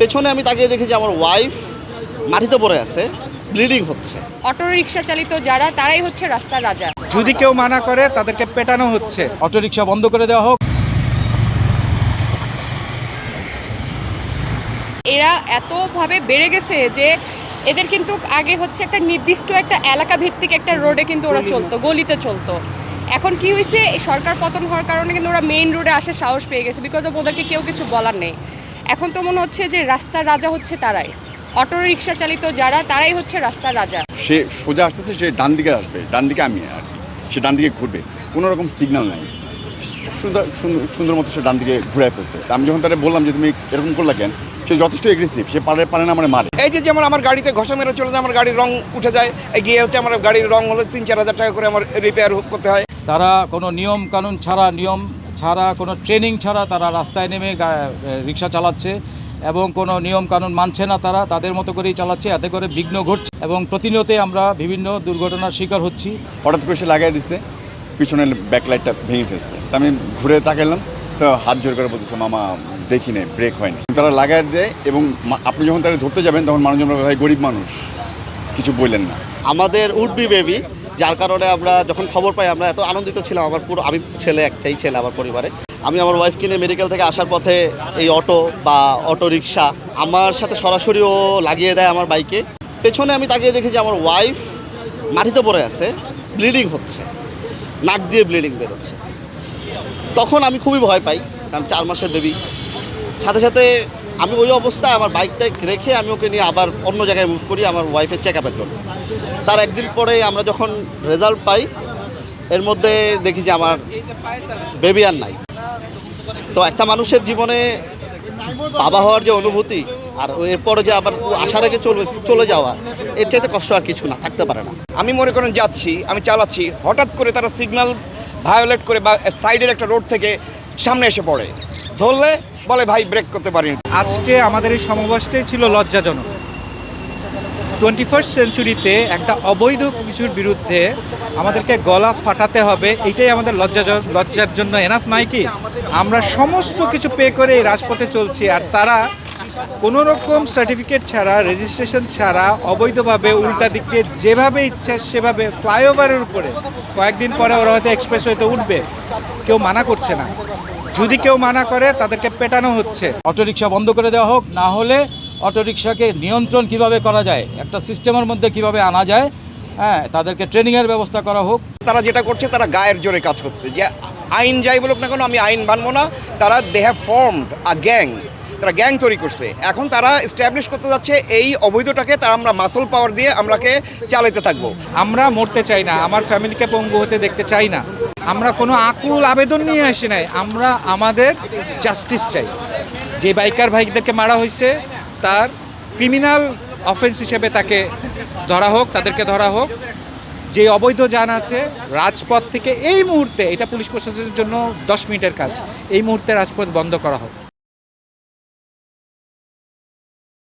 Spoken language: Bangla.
পেছনে আমি তাকিয়ে দেখি যে আমার ওয়াইফ মাটিতে পড়ে আছে ব্লিডিং হচ্ছে। অটো রিক্সা চালিত যারা তারাই হচ্ছে রাস্তার রাজা। যদি কেউ মানা করে তাদেরকে পেটানো হচ্ছে। অটোরিকশা বন্ধ করে দেওয়া হোক। এরা এতভাবে বেড়ে গেছে যে এদের কিন্তু আগে হচ্ছে একটা নির্দিষ্ট একটা এলাকা ভিত্তিক একটা রোডে কিন্তু ওরা চলতো গলিতে চলতো। এখন কি হয়েছে এই সরকার পতন হওয়ার কারণে কিন্তু ওরা মেইন রোডে আসার সাহস পেয়ে গেছে বিকজ ওদেরকে কেউ কিছু বলার নেই। এখন তো মনে হচ্ছে যে রাস্তার রাজা হচ্ছে তারাই। অটো রিক্সা চালিত যারা তারাই হচ্ছে রাস্তার রাজা। সে সোজা আসতেছে সে ডান দিকে আসবে। ডান দিকে আমি আর কি। সে ডান দিকে ঘুরবে। কোনো রকম সিগন্যাল নাই। সুন্দর সুন্দর সুন্দর মতো সে ডান দিকে ঘুরে ফেলছে। আমি যখন তারা বললাম যে তুমি এরকম করলা কেন? সে যথেষ্ট এগ্রেসিভ সে পারে পারে না আমার মারে। এই যে যেমন আমার গাড়িতে ঘষা মেরে চলে যায় আমার গাড়ির রং উঠে যায় এই গিয়ে হচ্ছে আমার গাড়ির রং হলো তিন চার হাজার টাকা করে আমার রিপেয়ার করতে হয়। তারা কোনো নিয়ম কানুন ছাড়া নিয়ম ছাড়া কোনো ট্রেনিং ছাড়া তারা রাস্তায় নেমে গা- রিক্সা চালাচ্ছে এবং কোনো নিয়ম কানুন মানছে না তারা তাদের মতো করেই চালাচ্ছে এতে করে বিঘ্ন ঘটছে এবং প্রতিনিয়তই আমরা বিভিন্ন দুর্ঘটনার শিকার হচ্ছি। হঠাৎ করে সে লাগাই দিচ্ছে পিছনের ব্যাকলাইটটা ভেঙে ফেলছে। তা আমি ঘুরে তাকাইলাম তো হাত জোর করে বলতেছে মামা দেখি নে ব্রেক হয়নি। তারা লাগাই দেয় এবং মা- আপনি যখন তারা ধরতে যাবেন তখন মানুষজন ভাই গরিব মানুষ কিছু বললেন না। আমাদের উডবি বেবি যার কারণে আমরা যখন খবর পাই, আমরা এত আনন্দিত ছিলাম। আমার পুরো, আমি ছেলে, একটাই ছেলে আমার পরিবারে। আমি আমার ওয়াইফকে নিয়ে মেডিকেল থেকে আসার পথে এই অটো বা অটো রিক্সা আমার সাথে সরাসরি ও লাগিয়ে দেয় আমার বাইকে পেছনে আমি তাকিয়ে দেখি যে আমার ওয়াইফ মাটিতে পড়ে আছে ব্লিডিং হচ্ছে। নাক দিয়ে ব্লিডিং বেরোচ্ছে। তখন আমি খুবই ভয় পাই, কারণ চার মাসের বেবি সাথে সাথে আমি ওই অবস্থায় আমার বাইকটা রেখে আমি ওকে নিয়ে আবার অন্য জায়গায় মুভ করি আমার ওয়াইফের চেক আপের জন্য। তার একদিন পরে আমরা যখন রেজাল্ট পাই, এর মধ্যে দেখি যে আমার বেবি আর নাই। তো একটা মানুষের জীবনে বাবা হওয়ার যে অনুভূতি আর এরপরে যে আবার আশা রেখে চলবে, চলে যাওয়া, এর চাইতে কষ্ট আর কিছু না, থাকতে পারে না। আমি মনে করেন যাচ্ছি, আমি চালাচ্ছি, হঠাৎ করে তারা সিগন্যাল ভায়োলেট করে বা সাইডের একটা রোড থেকে সামনে এসে পড়ে। ধরলে বলে, ভাই ব্রেক করতে পারিনি। আজকে আমাদের এই সমাবেশটাই ছিল লজ্জাজনক। টোয়েন্টি ফার্স্ট সেঞ্চুরিতে একটা অবৈধ কিছুর বিরুদ্ধে আমাদেরকে গলা ফাটাতে হবে এটাই আমাদের লজ্জা, লজ্জার জন্য এনাফ নয় কি? আমরা সমস্ত কিছু পে করে এই রাজপথে চলছি, আর তারা কোনো রকম সার্টিফিকেট ছাড়া রেজিস্ট্রেশন ছাড়া, অবৈধভাবে উল্টা দিকে যেভাবে ইচ্ছা সেভাবে ফ্লাইওভারের উপরে, কয়েকদিন পরে ওরা হয়তো এক্সপ্রেস হয়তো উঠবে। কেউ মানা করছে না। যদি কেউ মানা করে তাদেরকে পেটানো হচ্ছে। অটোরিকশা বন্ধ করে দেওয়া হোক না হলে অটোরিকশাকে নিয়ন্ত্রণ কীভাবে করা যায় একটা সিস্টেমের মধ্যে কীভাবে আনা যায় হ্যাঁ তাদেরকে ট্রেনিংয়ের ব্যবস্থা করা হোক। তারা যেটা করছে তারা গায়ের জোরে কাজ করছে। যে আইন যাই বলুক না কেন আমি আইন মানবো না। তারা they have formed a gang তারা গ্যাং তৈরি করছে। এখন তারা স্ট্যাবলিশ করতে যাচ্ছে এই অবৈধটাকে তারা আমরা মাসল পাওয়ার দিয়ে আমরাকে চালাতে থাকব। আমরা মরতে চাই না। আমার ফ্যামিলিকে পঙ্গু হতে দেখতে চাই না। আমরা কোনো আকুল আবেদন নিয়ে আসি নাই। আমরা আমাদের জাস্টিস চাই। যে বাইকার ভাইদেরকে মারা হয়েছে, তার ক্রিমিনাল অফেন্স হিসেবে তাকে ধরা হোক, তাদেরকে ধরা হোক। যে অবৈধ যান আছে, রাজপথ থেকে এই মুহূর্তে, এটা পুলিশ প্রশাসনের জন্য দশ মিনিটের কাজ। এই মুহূর্তে রাজপথ বন্ধ করা হোক।